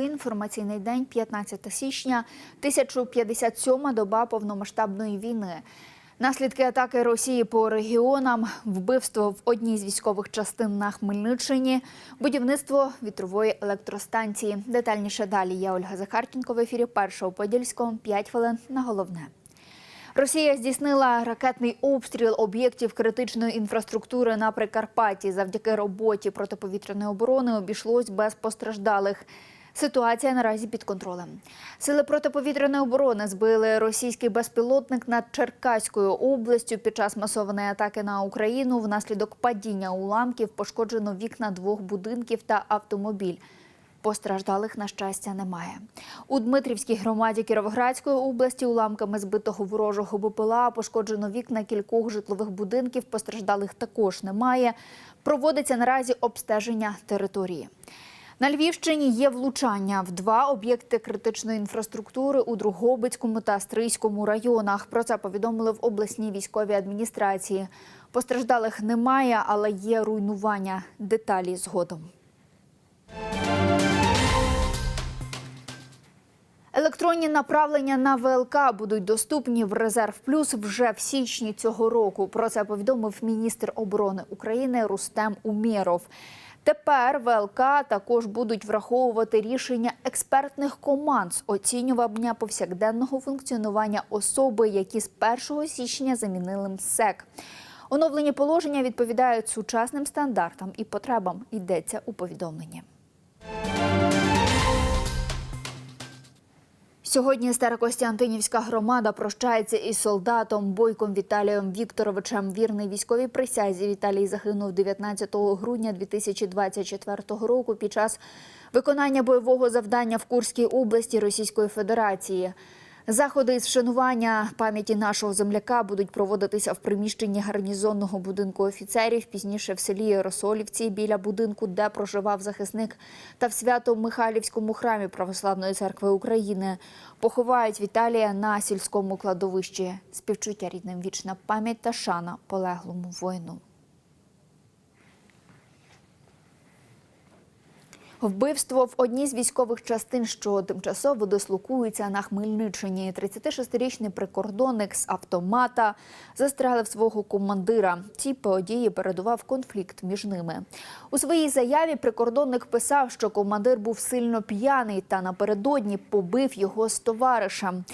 Інформаційний день, 15 січня, 1057 доба повномасштабної війни. Наслідки атаки Росії по регіонам, вбивство в одній з військових частин на Хмельниччині, будівництво вітрової електростанції. Детальніше далі. Я Ольга Захарченко в ефірі першого подільського. 5 хвилин на головне. Росія здійснила ракетний обстріл об'єктів критичної інфраструктури на Прикарпатті. Завдяки роботі протиповітряної оборони обійшлось без постраждалих. Ситуація наразі під контролем. Сили протиповітряної оборони збили російський безпілотник над Черкаською областю під час масованої атаки на Україну. Внаслідок падіння уламків пошкоджено вікна двох будинків та автомобіль. Постраждалих, на щастя, немає. У Дмитрівській громаді Кіровоградської області уламками збитого ворожого БПЛА пошкоджено вікна кількох житлових будинків. Постраждалих також немає. Проводиться наразі обстеження території. На Львівщині є влучання в два об'єкти критичної інфраструктури у Другобицькому та Стрийському районах. Про це повідомили в обласній військовій адміністрації. Постраждалих немає, але є руйнування. Деталі згодом. Електронні направлення на ВЛК будуть доступні в резерв плюс вже в січні цього року. Про це повідомив міністр оборони України Рустем Умєров. Тепер ВЛК також будуть враховувати рішення експертних команд з оцінювання повсякденного функціонування особи, які з 1 січня замінили МСЕК. Оновлені положення відповідають сучасним стандартам і потребам. Йдеться у повідомленні. Сьогодні Старокостянтинівська громада прощається із солдатом Бойком Віталієм Вікторовичем. Вірний військовій присязі Віталій загинув 19 грудня 2024 року під час виконання бойового завдання в Курській області Російської Федерації. Заходи із вшанування пам'яті нашого земляка будуть проводитися в приміщенні гарнізонного будинку офіцерів, пізніше в селі Яросолівці біля будинку, де проживав захисник, та в Свято-Михайлівському храмі Православної церкви України. Поховають Віталія на сільському кладовищі. Співчуття рідним вічна пам'ять та шана полеглому воїну. Вбивство в одній з військових частин, що тимчасово дислокуються на Хмельниччині. 36-річний прикордонник з автомата застрелив свого командира. Цій події передував конфлікт між ними. У своїй заяві прикордонник писав, що командир був сильно п'яний та напередодні побив його з товаришем.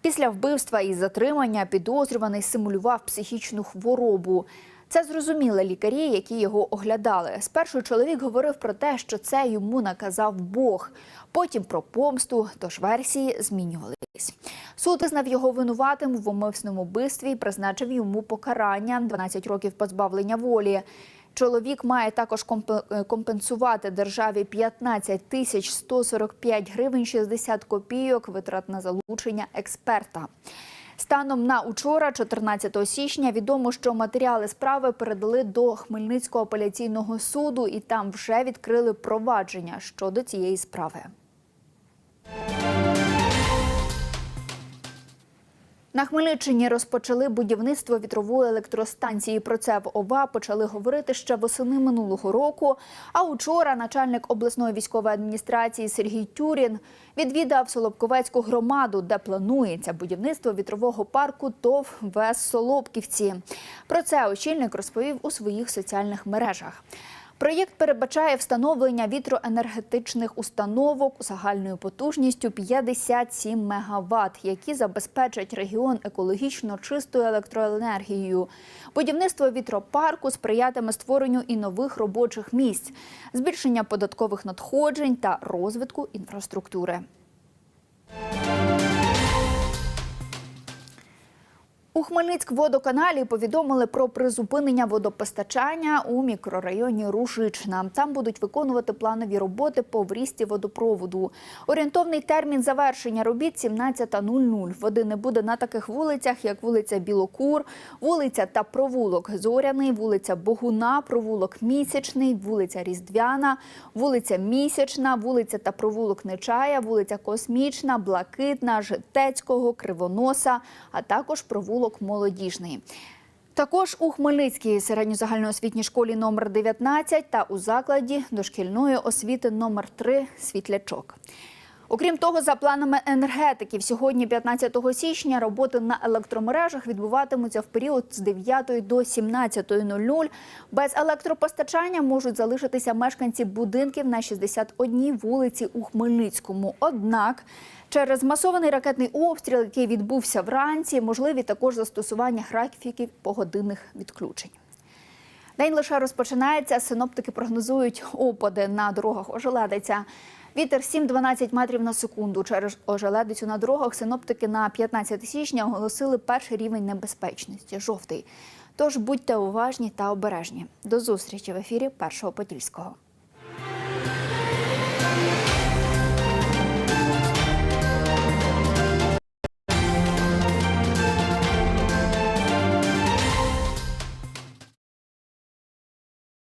Після вбивства і затримання підозрюваний симулював психічну хворобу. Це зрозуміли лікарі, які його оглядали. Спершу чоловік говорив про те, що це йому наказав Бог. Потім про помсту, тож версії змінювались. Суд визнав його винуватим в умисному вбивстві і призначив йому покарання 12 років позбавлення волі. Чоловік має також компенсувати державі 15 тисяч 145 гривень 60 копійок витрат на залучення експерта. Станом на учора, 14 січня, відомо, що матеріали справи передали до Хмельницького апеляційного суду, і там вже відкрили провадження щодо цієї справи. На Хмельниччині розпочали будівництво вітрової електростанції. Про це в ОВА почали говорити ще восени минулого року. А учора начальник обласної військової адміністрації Сергій Тюрін відвідав Солобковецьку громаду, де планується будівництво вітрового парку ТОВ ВЕС Солобківці. Про це очільник розповів у своїх соціальних мережах. Проєкт передбачає встановлення вітроенергетичних установок загальною потужністю 57 МВт, які забезпечать регіон екологічно чистою електроенергією. Будівництво вітропарку сприятиме створенню і нових робочих місць, збільшення податкових надходжень та розвитку інфраструктури. У Хмельницькводоканалі повідомили про призупинення водопостачання у мікрорайоні Рушична. Там будуть виконувати планові роботи по врісті водопроводу. Орієнтовний термін завершення робіт 17.00. Води не буде на таких вулицях, як вулиця Білокур, вулиця та провулок Зоряний, вулиця Богуна, провулок Місячний, вулиця Різдвяна, вулиця Місячна, вулиця та провулок Нечая, вулиця Космічна, Блакитна, Житецького, Кривоноса, а також провулок Молодіжний. Також у Хмельницькій середньозагальноосвітній школі номер 19 та у закладі дошкільної освіти номер 3 Світлячок. Окрім того, за планами енергетиків, сьогодні, 15 січня, роботи на електромережах відбуватимуться в період з 9 до 17.00. Без електропостачання можуть залишитися мешканці будинків на 61 вулиці у Хмельницькому. Однак через масований ракетний обстріл, який відбувся вранці, можливі також застосування графіків погодинних відключень. День лише розпочинається. Синоптики прогнозують опади на дорогах ожеледиця. Вітер 7-12 метрів на секунду. Через ожеледицю на дорогах синоптики на 15 січня оголосили перший рівень небезпечності жовтий. Тож будьте уважні та обережні. До зустрічі в ефірі Першого Подільського.